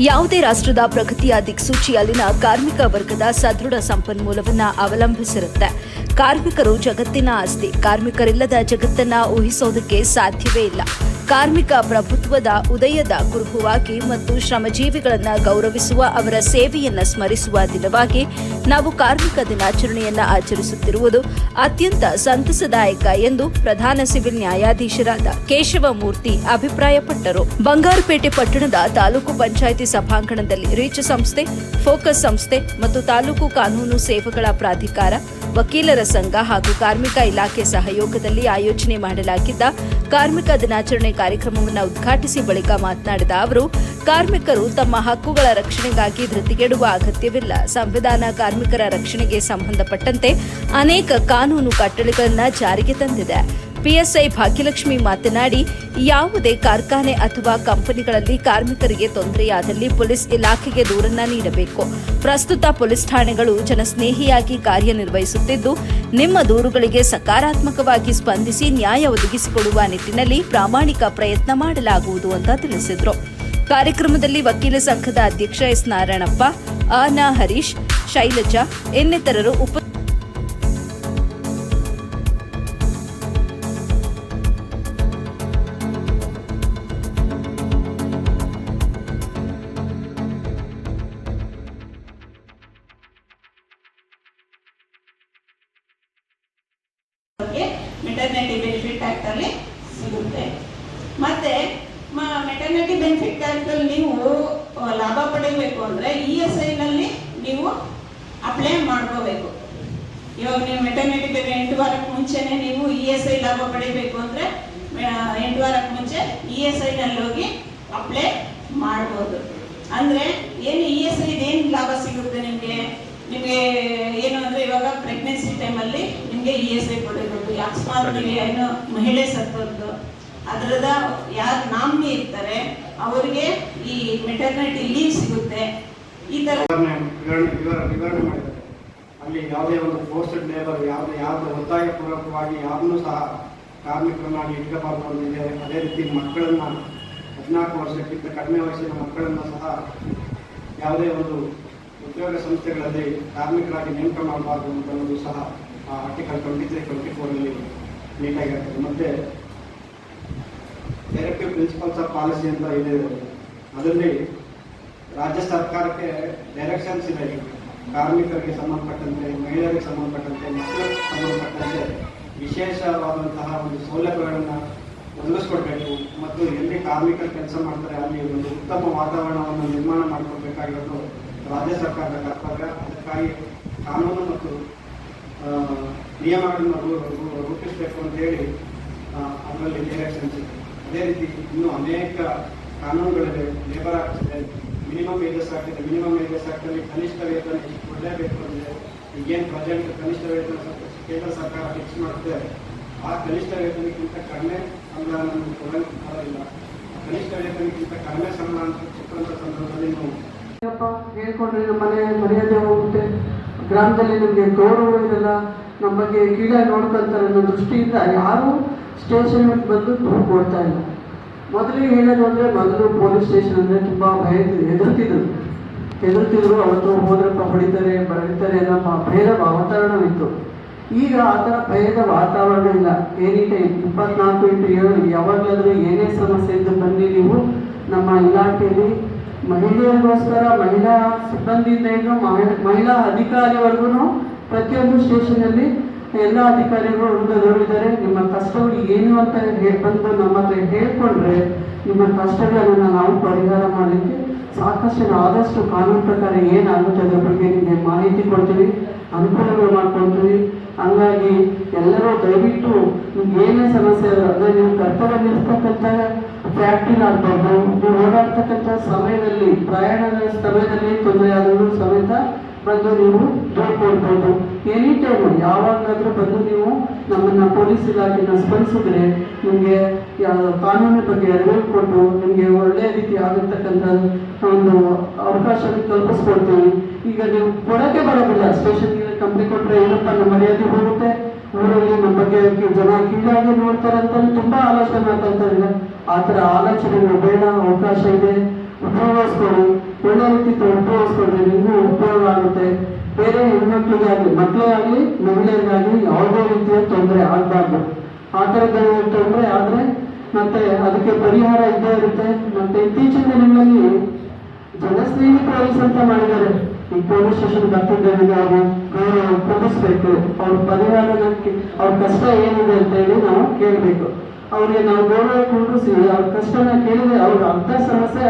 ಯಾವುದೇ ರಾಷ್ಟ್ರದ ಪ್ರಗತಿಯ ದಿಕ್ಸೂಚಿಯಲ್ಲಿನ ಕಾರ್ಮಿಕ ವರ್ಗದ ಸದೃಢ ಸಂಪನ್ಮೂಲವನ್ನ ಅವಲಂಬಿಸಿರುತ್ತೆ. ಕಾರ್ಮಿಕರು ಜಗತ್ತಿನ ಆಸ್ತಿ ಕಾರ್ಮಿಕರಿಲ್ಲದ ಜಗತ್ತನ್ನ ಊಹಿಸೋದಕ್ಕೆ ಸಾಧ್ಯವೇ ಇಲ್ಲ. ಕಾರ್ಮಿಕ ಪ್ರಭುತ್ವದ ಉದಯದ ಕುರುಹುವಾಗಿ ಮತ್ತು ಶ್ರಮಜೀವಿಗಳನ್ನು ಗೌರವಿಸುವ ಅವರ ಸೇವೆಯನ್ನು ಸ್ಮರಿಸುವ ದಿನವಾಗಿ ನಾವು ಕಾರ್ಮಿಕ ದಿನಾಚರಣೆಯನ್ನು ಆಚರಿಸುತ್ತಿರುವುದು ಅತ್ಯಂತ ಸಂತಸದಾಯಕ ಎಂದು ಪ್ರಧಾನ ಸಿವಿಲ್ ನ್ಯಾಯಾಧೀಶರಾದ ಕೇಶವಮೂರ್ತಿ ಅಭಿಪ್ರಾಯಪಟ್ಟರು. ಬಂಗಾರಪೇಟೆ ಪಟ್ಟಣದ ತಾಲೂಕು ಪಂಚಾಯಿತಿ ಸಭಾಂಗಣದಲ್ಲಿ ರೀಚ್ ಸಂಸ್ಥೆ, ಫೋಕಸ್ ಸಂಸ್ಥೆ ಮತ್ತು ತಾಲೂಕು ಕಾನೂನು ಸೇವೆಗಳ ಪ್ರಾಧಿಕಾರ, ವಕೀಲರ ಸಂಘ ಹಾಗೂ ಕಾರ್ಮಿಕ ಇಲಾಖೆ ಸಹಯೋಗದಲ್ಲಿ ಆಯೋಜನೆ ಮಾಡಲಾಗಿದ್ದ ಕಾರ್ಮಿಕ ದಿನಾಚರಣೆ ಕಾರ್ಯಕ್ರಮವನ್ನು ಉದ್ಘಾಟಿಸಿ ಬಳಿಕ ಮಾತನಾಡಿದ ಅವರು, ಕಾರ್ಮಿಕರು ತಮ್ಮ ಹಕ್ಕುಗಳ ರಕ್ಷಣೆಗಾಗಿ ಧೃತಿಗೆಡುವ ಅಗತ್ಯವಿಲ್ಲ. ಸಂವಿಧಾನ ಕಾರ್ಮಿಕರ ರಕ್ಷಣೆಗೆ ಸಂಬಂಧಪಟ್ಟಂತೆ ಅನೇಕ ಕಾನೂನು ಕಟ್ಟಳೆಗಳನ್ನು ಜಾರಿಗೆ ತಂದಿದೆ. ಪಿಎಸ್ಐ ಭಾಗ್ಯಲಕ್ಷ್ಮಿ ಮಾತನಾಡಿ, ಯಾವುದೇ ಕಾರ್ಖಾನೆ ಅಥವಾ ಕಂಪನಿಗಳಲ್ಲಿ ಕಾರ್ಮಿಕರಿಗೆ ತೊಂದರೆಯಾದಲ್ಲಿ ಪೊಲೀಸ್ ಇಲಾಖೆಗೆ ದೂರನ್ನ ನೀಡಬೇಕು. ಪ್ರಸ್ತುತ ಪೊಲೀಸ್ ಠಾಣೆಗಳು ಜನಸ್ನೇಹಿಯಾಗಿ ಕಾರ್ಯನಿರ್ವಹಿಸುತ್ತಿದ್ದು, ನಿಮ್ಮ ದೂರುಗಳಿಗೆ ಸಕಾರಾತ್ಮಕವಾಗಿ ಸ್ಪಂದಿಸಿ ನ್ಯಾಯ ಒದಗಿಸಿಕೊಡುವ ನಿಟ್ಟಿನಲ್ಲಿ ಪ್ರಾಮಾಣಿಕ ಪ್ರಯತ್ನ ಮಾಡಲಾಗುವುದು ಅಂತ ತಿಳಿಸಿದರು. ಕಾರ್ಯಕ್ರಮದಲ್ಲಿ ವಕೀಲ ಸಂಘದ ಅಧ್ಯಕ್ಷ ಎಸ್ ನಾರಾಯಣಪ್ಪ ಅನ ಹರೀಶ್, ಶೈಲಜಾ, ಇನ್ನಿತರರು ಉಪ ಮೆಟರ್ನಿಟಿ ಬೆನಿಫಿಟ್ ಆಕ್ಟ್ ಅಲ್ಲಿ ಸಿಗುತ್ತೆ. ಮತ್ತೆ ಮೆಟರ್ನಿಟಿ ಬೆನಿಫಿಟ್ ಆಕ್ಟ್ ನೀವು ಲಾಭ ಪಡಿಬೇಕು ಅಂದ್ರೆ ಇ ಎಸ್ ಐ ನಲ್ಲಿ ನೀವು ಅಪ್ಲೈ ಮಾಡ್ಕೋಬೇಕು. ಇವಾಗ ನೀವು ಮೆಟರ್ನಿಟಿ ಎಂಟು ವಾರಕ್ಕೆ ಮುಂಚೆನೆ ನೀವು ಇ ಎಸ್ ಐ ಲಾಭ ಪಡಿಬೇಕು ಅಂದ್ರೆ ಎಂಟು ವಾರಕ್ಕೆ ಮುಂಚೆ ಇ ಎಸ್ ಐ ನಲ್ಲಿ ಹೋಗಿ ಅಪ್ಲೈ ಮಾಡ್ಬೋದು. ಅಂದ್ರೆ ಏನು ಇ ಎಸ್ ಐ ಏನು ಲಾಭ ಸಿಗುತ್ತೆ ನಿಮಗೆ? ನಿಮಗೆ ಏನು ಅಂದ್ರೆ ಇವಾಗ ಪ್ರೆಗ್ನೆನ್ಸಿ ಟೈಮಲ್ಲಿ ನಿಮಗೆ ಇ ಎಸ್ ಐ ಕೊಡಬೇಕು ಅಕಸ್ಮಾತ್ ನೀವು ಏನು ಮಹಿಳೆ ಸತ್ತದ್ದು ಅದರದ ಯಾರು ನಾಮಿನಿ ಇರ್ತಾರೆ ಅವರಿಗೆ ಈ ಮೆಟರ್ನಿಟಿ ಲೀವ್ ಸಿಗುತ್ತೆ. ಈ ತರ ವಿವರಣೆ ಮಾಡಿದ್ದಾರೆ. ಅಲ್ಲಿ ಯಾವುದೇ ಒಂದು ಪೋಸ್ಟೆಡ್ ಲೇಬರ್ ಯಾವುದೇ ಯಾವುದೇ ಒತ್ತಾಯಪೂರ್ವಕವಾಗಿ ಯಾರನ್ನೂ ಸಹ ಕಾರ್ಮಿಕರನ್ನಾಗಿ ಇಟ್ಕೋಬಾರ್ದು ಅಂದಿದೆ ಅದೇ ರೀತಿ ಮಕ್ಕಳನ್ನ ಹದಿನಾಲ್ಕು ವರ್ಷಕ್ಕಿಂತ ಕಡಿಮೆ ವಯಸ್ಸಿನ ಮಕ್ಕಳನ್ನು ಸಹ ಯಾವುದೇ ಒಂದು ಉದ್ಯೋಗ ಸಂಸ್ಥೆಗಳಲ್ಲಿ ಕಾರ್ಮಿಕರಾಗಿ ನೇಮಕ ಮಾಡಬಾರ್ದು ಅಂತ ಒಂದು ಸಹ ಆರ್ಟಿಕಲ್ ಟ್ವೆಂಟಿ ತ್ರೀ ಟ್ವೆಂಟಿ ಫೋರಲ್ಲಿ ನೀಟಾಗಿರ್ತದೆ ಮತ್ತೆ ಡೈರೆಕ್ಟಿವ್ ಪ್ರಿನ್ಸಿಪಲ್ಸ್ ಆಫ್ ಪಾಲಿಸಿ ಅಂತ ಇದೆ ಅದರಲ್ಲಿ ರಾಜ್ಯ ಸರ್ಕಾರಕ್ಕೆ ಡೈರೆಕ್ಷನ್ಸ್ ಇದೆ. ಕಾರ್ಮಿಕರಿಗೆ ಸಂಬಂಧಪಟ್ಟಂತೆ ಮಹಿಳೆಯರಿಗೆ ಸಂಬಂಧಪಟ್ಟಂತೆ ಮಕ್ಕಳಿಗೆ ಸಂಬಂಧಪಟ್ಟಂತೆ ವಿಶೇಷವಾದಂತಹ ಒಂದು ಸೌಲಭ್ಯಗಳನ್ನು ಒದಗಿಸ್ಕೊಡ್ಬೇಕು. ಮತ್ತು ಎಲ್ಲಿ ಕಾರ್ಮಿಕರು ಕೆಲಸ ಮಾಡ್ತಾರೆ ಅಲ್ಲಿ ಒಂದು ಉತ್ತಮ ವಾತಾವರಣವನ್ನು ನಿರ್ಮಾಣ ಮಾಡಿಕೊಡ್ಬೇಕಾಗಿರೋದು ರಾಜ್ಯ ಸರ್ಕಾರದ ಕರ್ತವ್ಯ. ಅದಕ್ಕಾಗಿ ಕಾನೂನು ಮತ್ತು ಆ, ನಿಯಮಗಳನ್ನು ರೂಪಿಸಬೇಕು ಅಂತ ಹೇಳಿ ಅದರಲ್ಲಿ ಡೈರೆಕ್ಷನ್ಸ್ ಇದೆ ಅದೇ ರೀತಿ ಇನ್ನೂ ಅನೇಕ ಕಾನೂನುಗಳಿವೆ. ಲೇಬರ್ ಆಕ್ಟ್ ಇದೆ. ಮಿನಿಮಮ್ ವೇಜಸ್ ಇದೆ. ಮಿನಿಮಮ್ ವೇಜಸ್ ಅಲ್ಲಿ ಕನಿಷ್ಠ ವೇತನ ಎಷ್ಟು ಕೊಡಲೇಬೇಕು ಅಂದರೆ ಈಗೇನು ಪ್ರಜೆ ಕನಿಷ್ಠ ವೇತನ ಕೇಂದ್ರ ಸರ್ಕಾರ ಫಿಕ್ಸ್ ಮಾಡುತ್ತೆ. ಆ ಕನಿಷ್ಠ ವೇತನಕ್ಕಿಂತ ಕಡಿಮೆ ಸಂಬಳವನ್ನು ಕೊಡಲಿಕ್ಕೆ ಬರೋದಿಲ್ಲ ಕನಿಷ್ಠ ವೇತನಕ್ಕಿಂತ ಕಡಿಮೆ ಸಂಬಳ ಅಂತ ಸಿಕ್ಕಂಥ ಸಂದರ್ಭದಲ್ಲಿ ನೀವು ಹೇಳ್ಕೊಂಡ್ರೆ ಮನೆ ಮರ್ಯಾದೆ ಗ್ರಾಮದಲ್ಲಿ ನಮಗೆ ಗೌರವ ನಮ್ಮ ಬಗ್ಗೆ ಕೀಳಾಗಿ ನೋಡ್ಕೊಳ್ತಾರೆ ಅನ್ನೋ ದೃಷ್ಟಿಯಿಂದ ಯಾರೂ ಸ್ಟೇಷನ್ ಬಂದು ಕೊಡ್ತಾ ಇಲ್ಲ. ಮೊದಲಿಗೆ ಹೇಳೋದು ಅಂದರೆ ಮೊದಲು ಪೊಲೀಸ್ ಸ್ಟೇಷನ್ ಅಂದರೆ ತುಂಬ ಭಯ ಹೆದರ್ತಿದ್ರು. ಹೆದರ್ತಿದ್ರು, ಅವತ್ತು ಹೋದ್ರಪ್ಪ ಹೊಡಿತಾರೆ ಬರೀತಾರೆ ಅನ್ನೋ ಭಯದ ವಾತಾವರಣವಿತ್ತು. ಈಗ ಆ ಥರ ಭಯದ ವಾತಾವರಣ ಇಲ್ಲ. ಎನಿ ಟೈಮ್ ಇಪ್ಪತ್ನಾಲ್ಕು ಇಂಟು ಏಳು, ಯಾವಾಗಲಾದರೂ ಏನೇ ಸಮಸ್ಯೆ ಇದ್ದು ಬನ್ನಿ ನೀವು ನಮ್ಮ ಇಲಾಖೆಯಲ್ಲಿ ಮಹಿಳೆಯರಿಗೋಸ್ಕರ ಮಹಿಳಾ ಸಿಬ್ಬಂದಿಯಿಂದ ಹಿಡಿದು ಮಹಿ- ಮಹಿಳಾ ಅಧಿಕಾರಿವರೆಗೂ ಪ್ರತಿಯೊಂದು ಸ್ಟೇಷನಲ್ಲಿ ಎಲ್ಲ ಅಧಿಕಾರಿಗಳು ವೃಂದದವರು ಇದ್ದಾರೆ ನಿಮ್ಮ ಕಷ್ಟಗಳು ಏನು ಅಂತ ಬಂದು ನಮ್ಮ ಹತ್ರ ಹೇಳ್ಕೊಂಡ್ರೆ ನಿಮ್ಮ ಕಷ್ಟಗಳನ್ನು ನಾವು ಪರಿಹಾರ ಮಾಡಲಿಕ್ಕೆ ಸಾಕಷ್ಟು ಆದಷ್ಟು ಕಾನೂನು ಪ್ರಕಾರ ಏನಾಗುತ್ತೆ ಅದರ ಬಗ್ಗೆ ನಿಮಗೆ ಮಾಹಿತಿ ಕೊಡ್ತೀವಿ ಅನುಕೂಲಗಳು ಮಾಡ್ಕೊಳ್ತೀವಿ ಹಂಗಾಗಿ ಎಲ್ಲರೂ ದಯವಿಟ್ಟು ನಿಮ್ಗೆ ಏನೇ ಸಮಸ್ಯೆ ಅಂದರೆ ನೀವು ಕರ್ತವ್ಯ ನಿಲ್ಲಿಸ್ತಕ್ಕಂಥ ಫ್ಯಾಕ್ಟ್ರಿಲಾಗ್ಬೋದು ನೀವು ಓಡಾಡ್ತಕ್ಕಂಥ ಸಮಯದಲ್ಲಿ, ಪ್ರಯಾಣದ ಸಮಯದಲ್ಲಿ ತೊಂದರೆ ಆದರೂ ಸಮೇತ ಬಂದು ನೀವು ದೂರು ಎನಿ ಟೈಮ್ ಯಾವಾಗಲಾದರೂ ಬಂದು ನೀವು ನಮ್ಮನ್ನು ಪೊಲೀಸ್ ಇಲಾಖೆನ ಸ್ಮರಿಸಿದ್ರೆ ನಿಮಗೆ ಕಾನೂನಿನ ಬಗ್ಗೆ ಅರಿವು ಕೊಟ್ಟು ನಿಮಗೆ ಒಳ್ಳೆಯ ರೀತಿ ಆಗಿರ್ತಕ್ಕಂಥ ಒಂದು ಅವಕಾಶ ಕಲ್ಪಿಸ್ಕೊಡ್ತೀವಿ. ಈಗ ನೀವು ಕೊಡಕ್ಕೆ ಬರೋದಿಲ್ಲ. ಸ್ಟೇಷನ್ಗೆ ಕಂಪ್ನಿ ಕೊಟ್ಟರೆ ಏನಪ್ಪ, ನಮ್ಮ ಮರ್ಯಾದೆ ಹೋಗುತ್ತೆ. ಊರಲ್ಲಿ ನಮ್ಮ ಬಗ್ಗೆ ಜನ ಕೀಳಾಗಿ ನೋಡ್ತಾರೆ ಅಂತ ತುಂಬ ಆಲೋಚನೆ ಇದ್ದಾರೆ ಆ ಥರ ಆಲೋಚನೆಗಳು ಬೇಡ, ಅವಕಾಶ ಇದೆ. ಉಪಯೋಗಿಸ್ಕೊಳ್ಳಿ ಒಳ್ಳೆ ರೀತಿ ಉಪಯೋಗಿಸ್ಕೊಂಡ್ರೆ ನಿಮಗೂ ಉಪಯೋಗ ಆಗುತ್ತೆ. ಬೇರೆ ಹೆಣ್ಮಕ್ಳಿಗಾಗಲಿ, ಮಕ್ಕಳೇ ಆಗಲಿ, ಮಹಿಳೆಯರಿಗಾಗಲಿ ಯಾವುದೇ ರೀತಿಯ ತೊಂದರೆ ಆಗಬಾರ್ದು. ಆ ಥರದ ತೊಂದರೆ ಆದರೆ ಮತ್ತೆ ಅದಕ್ಕೆ ಪರಿಹಾರ ಇದ್ದೇ ಇರುತ್ತೆ. ಮತ್ತೆ ಇತ್ತೀಚಿನ ದಿನಗಳಲ್ಲಿ ಜನಸ್ನೇಹಿ ಪೊಲೀಸ್ ಅಂತ ಮಾಡಿದ್ದಾರೆ. ಈ ಪೊಲೀಸ್ ಸ್ಟೇಷನ್ ಬರ್ತಿದ್ದವರಿಗೆ ಅವರು ಗೌರವ ಕೊಡಿಸ್ಬೇಕು ಅವ್ರ ಪರಿಹಾರಕ್ಕೆ ಅವ್ರ ಕಷ್ಟ ಏನಿದೆ ಅಂತ ಹೇಳಿ ನಾವು ಕೇಳಬೇಕು. ಅವ್ರಿಗೆ ನಾವು ಗೌರವ ಕುಂಡಿಸಿ ಅವ್ರ ಕಷ್ಟನ ಕೇಳಿದ್ರೆ ಅವ್ರ ಅರ್ಧ ಸಮಸ್ಯೆ